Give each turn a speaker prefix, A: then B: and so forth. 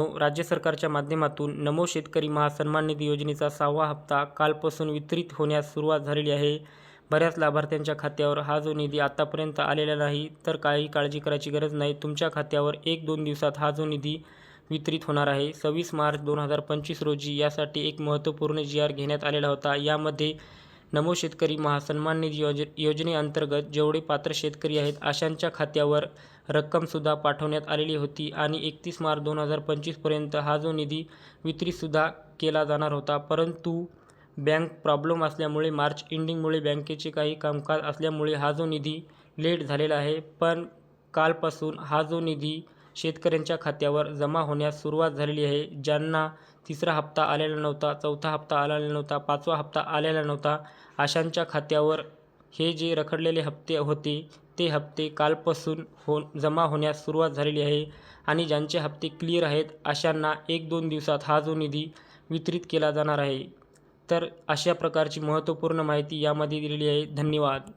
A: राज्य सरकारच्या माध्यमातून नमो शेतकरी महासन्मान निधी योजनेचा सहावा हप्ता कालपासून वितरित होण्यास सुरुवात झालेली आहे. बऱ्याच लाभार्थ्यांच्या खात्यावर हा जो निधी आतापर्यंत आलेला नाही तर काही काळजी करायची गरज नाही. तुमच्या खात्यावर एक दोन दिवसात हा जो निधी वितरित होणार आहे. सव्वीस मार्च दोन हजार पंचवीस रोजी यासाठी एक महत्त्वपूर्ण जी आर घेण्यात आलेला होता. यामध्ये नमो शेतकरी महासन्मान निधी योज योजनेअंतर्गत जेवढे पात्र शेतकरी आहेत अशांच्या खात्यावर रक्कमसुद्धा पाठवण्यात आलेली होती आणि एकतीस मार्च दोन हजार पंचवीसपर्यंत हा जो निधी वितरितसुद्धा केला जाणार होता. परंतु बँक प्रॉब्लेम असल्यामुळे मार्च एंडिंगमुळे बँकेचे काही कामकाज असल्यामुळे हा जो निधी लेट झालेला आहे. पण कालपासून हा जो निधी शेतकऱ्यांच्या खात्यावर जमा होण्यास सुरुवात झालेली आहे. ज्यांना तिसरा हप्ता आलेला नव्हता चौथा हप्ता आलेला नव्हता पाचवा हप्ता आलेला नव्हता अशांच्या खात्यावर हे जे रखडलेले हप्ते होते ते हप्ते कालपासून हो जमा होण्यास सुरुवात झालेली आहे आणि ज्यांचे हप्ते क्लिअर आहेत अशांना एक दोन दिवसात हा जो निधी वितरित केला जाणार आहे. तर अशा प्रकारची महत्त्वपूर्ण माहिती यामध्ये दिलेली आहे. धन्यवाद.